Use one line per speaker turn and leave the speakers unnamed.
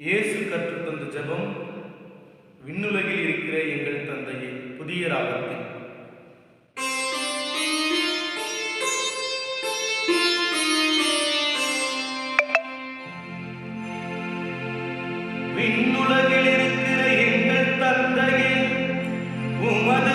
இயேசு கற்றுத்தந்த ஜெபம் விண்ணுலகில் இருக்கிற எங்கள் தந்தையை புதிய ராகத்தில் விண்ணுலகில் இருக்கிற எங்கள் தந்தையை உமது